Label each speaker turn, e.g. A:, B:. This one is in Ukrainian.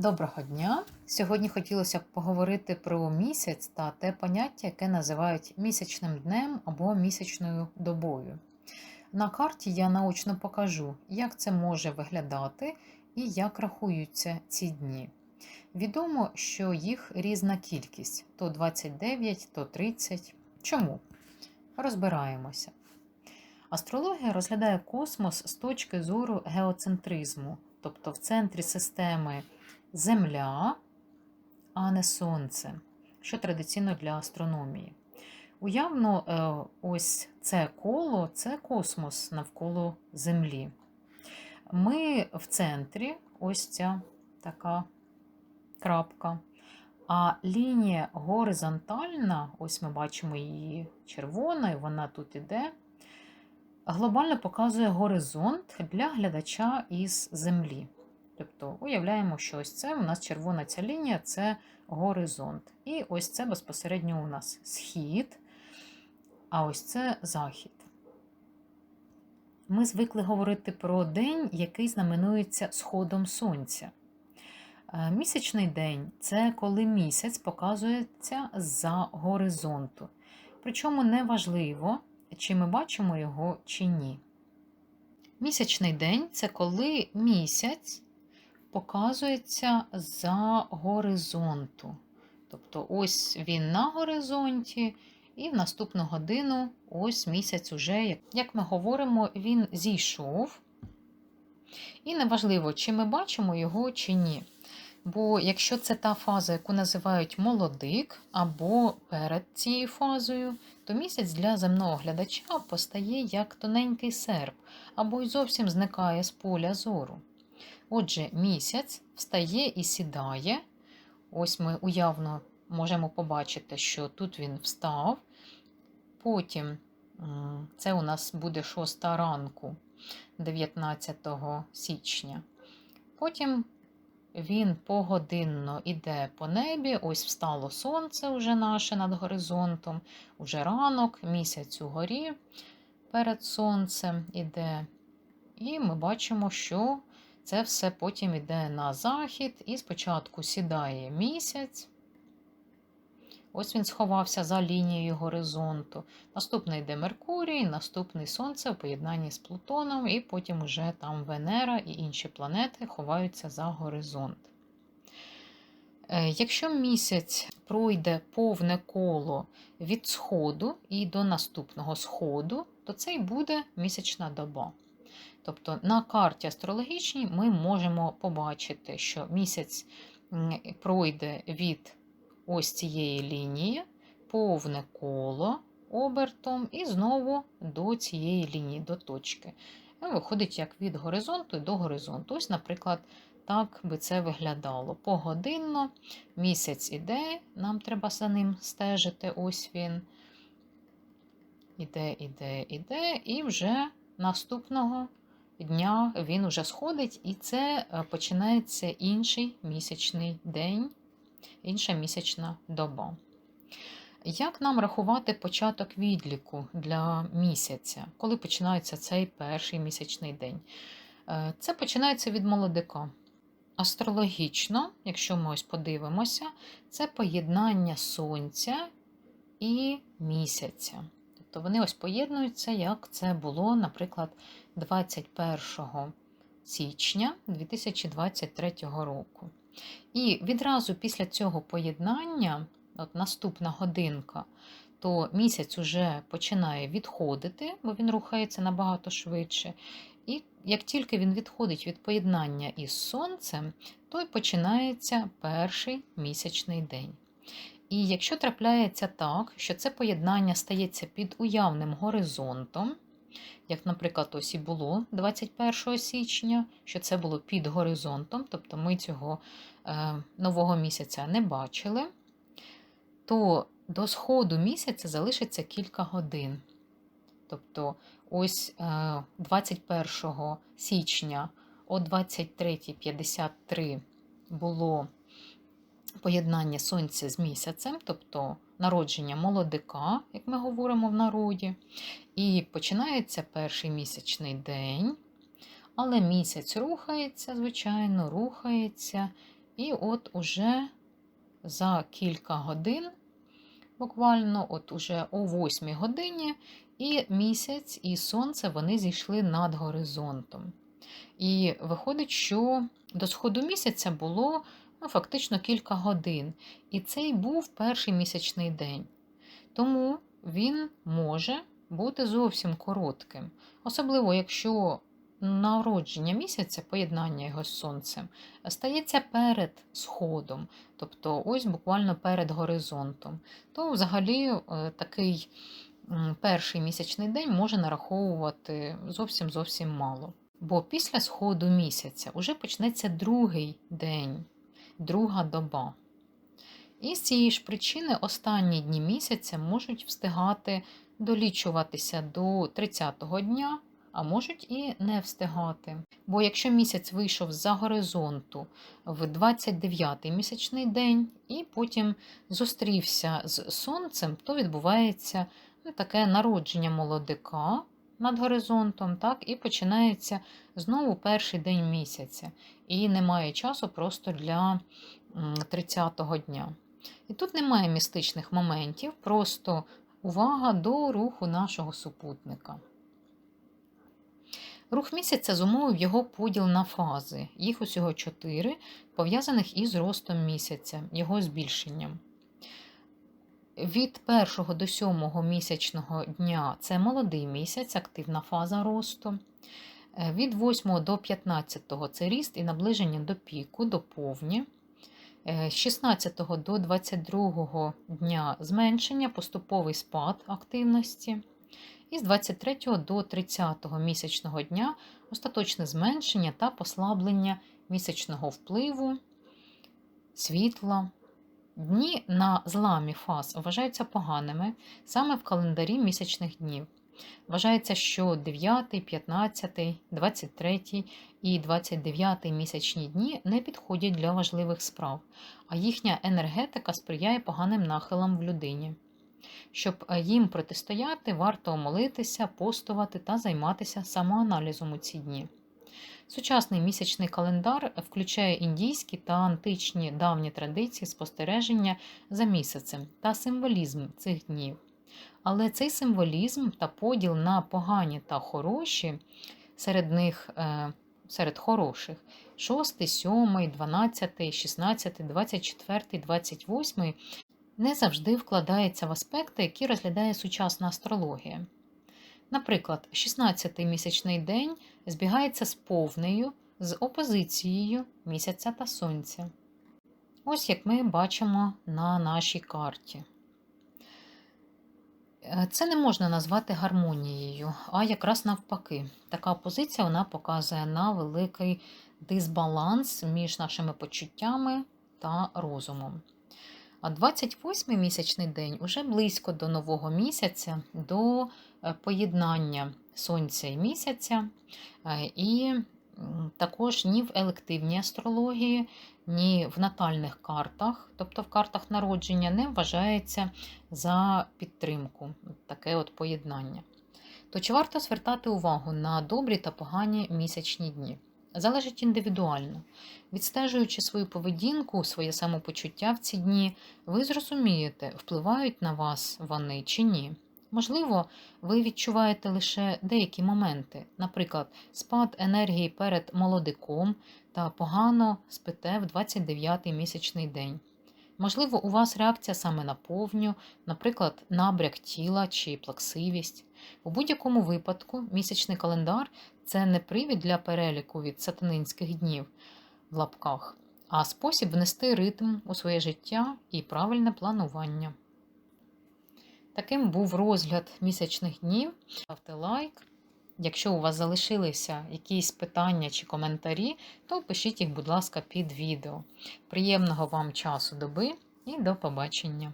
A: Доброго дня! Сьогодні хотілося б поговорити про місяць та те поняття, яке називають місячним днем або місячною добою. На карті я наочно покажу, як це може виглядати і як рахуються ці дні. Відомо, що їх різна кількість то 29, то 30. Чому? Розбираємося. Астрологія розглядає космос з точки зору геоцентризму, тобто в центрі системи Земля, а не Сонце, що традиційно для астрономії. Уявно, е, ось це коло це космос навколо Землі. Ми в центрі ось ця така крапка. А лінія горизонтальна, ось ми бачимо її червоною, вона тут іде, глобально показує горизонт для глядача із Землі. Тобто уявляємо, що ось це у нас червона ця лінія це горизонт. І ось це безпосередньо у нас схід, а ось це захід. Ми звикли говорити про день, який знаменується сходом сонця. Е, місячний день це коли місяць показується за горизонту. Причому неважливо, чи ми бачимо його чи ні. Місячний день це коли місяць показується за горизонту. Тобто, ось він на горизонті, і в наступну годину ось місяць уже, як ми говоримо, він зійшов. І неважливо, чи ми бачимо його, чи ні. Бо якщо це та фаза, яку називають молодик, або перед цією фазою, то місяць для земного глядача постає як тоненький серп, або й зовсім зникає з поля зору. Отже, місяць встає і сідає. Ось ми уявно можемо побачити, що тут він встав. Потім це у нас буде 6 ранку 19 січня. Потім він погодинно йде по небі, ось встало сонце вже наше над горизонтом, уже ранок, місяць угорі перед сонцем іде. І ми бачимо, що це все потім йде на захід, і спочатку сідає місяць. Ось він сховався за лінією горизонту. Наступний йде Меркурій, наступний Сонце в поєднанні з Плутоном, і потім уже там Венера і інші планети ховаються за горизонт. Е, якщо місяць пройде повне коло від сходу і до наступного сходу, то це й буде місячна доба. Тобто на карті астрологічній ми можемо побачити, що місяць пройде від ось цієї лінії, повне коло обертом, і знову до цієї лінії, до точки. І виходить як від горизонту до горизонту. Ось, наприклад, так би це виглядало. Погодинно місяць іде, нам треба за ним стежити. Ось він. Іде, іде, іде, і вже наступного дня він уже сходить, і це е, починається інший місячний день, інша місячна доба. Як нам рахувати початок відліку для місяця, коли починається цей перший місячний день? Е, це починається від молодика. Астрологічно, якщо ми ось подивимося, це поєднання сонця і місяця. Тобто вони ось поєднуються, як це було, наприклад, 21 січня 2023 року. І відразу після цього поєднання, от наступна годинка, то місяць уже починає відходити, бо він рухається набагато швидше. І як тільки він відходить від поєднання із сонцем, то й починається перший місячний день. І якщо трапляється так, що це поєднання стається під уявним горизонтом, як, наприклад, ось і було 21 січня, що це було під горизонтом, тобто ми цього е, нового місяця не бачили, то до сходу місяця залишиться кілька годин. Тобто, ось е, 21 січня о 23.53 було поєднання сонця з місяцем, тобто народження молодика, як ми говоримо в народі. І починається перший місячний день. Але місяць рухається, звичайно, рухається. і от уже за кілька годин, буквально, от уже о 8 годині, і місяць, і сонце вони зійшли над горизонтом. І виходить, що до сходу місяця було ну, фактично кілька годин. І цей був перший місячний день. Тому він може бути зовсім коротким. Особливо, якщо народження місяця, поєднання його з сонцем, стається перед сходом, тобто ось буквально перед горизонтом, то взагалі е, такий перший місячний день може нараховувати зовсім зовсім мало. Бо після сходу місяця вже почнеться другий день, друга доба. І з цієї ж причини останні дні місяця можуть встигати долічуватися до 30-го дня, а можуть і не встигати. Бо якщо місяць вийшов з-за горизонту в 29-й місячний день і потім зустрівся з сонцем, то відбувається таке народження молодика над горизонтом, так, і починається знову перший день місяця. І немає часу просто для 30-го дня. І тут немає містичних моментів, просто увага до руху нашого супутника. Рух місяця зумовив його поділ на фази, їх усього чотири, пов'язаних із ростом місяця, його збільшенням. Від першого до сьомого місячного дня це молодий місяць, активна фаза росту. Е, від 8 до 15 це ріст і наближення до піку, до повні. Е, з 16 до 22 дня зменшення, поступовий спад активності. І з 23 до 30 місячного дня остаточне зменшення та послаблення місячного впливу, світла. Дні на зламі фаз вважаються поганими саме в календарі місячних днів. Вважається, що 9, 15, 23 і 29 місячні дні не підходять для важливих справ, а їхня енергетика сприяє поганим нахилам в людині. Щоб е, їм протистояти, варто молитися, постувати та займатися самоаналізом у ці дні. Сучасний місячний календар включає індійські та античні давні традиції спостереження за місяцем та символізм цих днів. Але цей символізм та поділ на погані та хороші, серед них е, серед хороших 6, 7, 12, 16, 24, 28 не завжди вкладається в аспекти, які розглядає сучасна астрологія. Наприклад, 16-й місячний день збігається з повнею, з опозицією місяця та сонця. Ось як ми бачимо на нашій карті. Е, це не можна назвати гармонією, а якраз навпаки. Така позиція вона показує на великий дисбаланс між нашими почуттями та розумом. А 28-й місячний день уже близько до нового місяця, до е, поєднання сонця і місяця. Е, і також ні в елективній астрології, ні в натальних картах, тобто в картах народження, не вважається за підтримку таке от поєднання. То чи варто звертати увагу на добрі та погані місячні дні? Залежить індивідуально. Відстежуючи свою поведінку, своє самопочуття в ці дні, ви зрозумієте, впливають на вас вони чи ні. Можливо, ви відчуваєте лише деякі моменти, наприклад, спад енергії перед молодиком та погано спите в 29-й місячний день. Можливо, у вас реакція саме на повню, наприклад, набряк тіла чи плаксивість. У будь-якому випадку місячний календар це не привід для переліку від сатанинських днів в лапках, а спосіб внести ритм у своє життя і правильне планування. Таким був розгляд місячних днів. Ставте лайк. Якщо у вас залишилися якісь питання чи коментарі, то пишіть їх, будь ласка, під відео. Приємного вам часу доби і до побачення!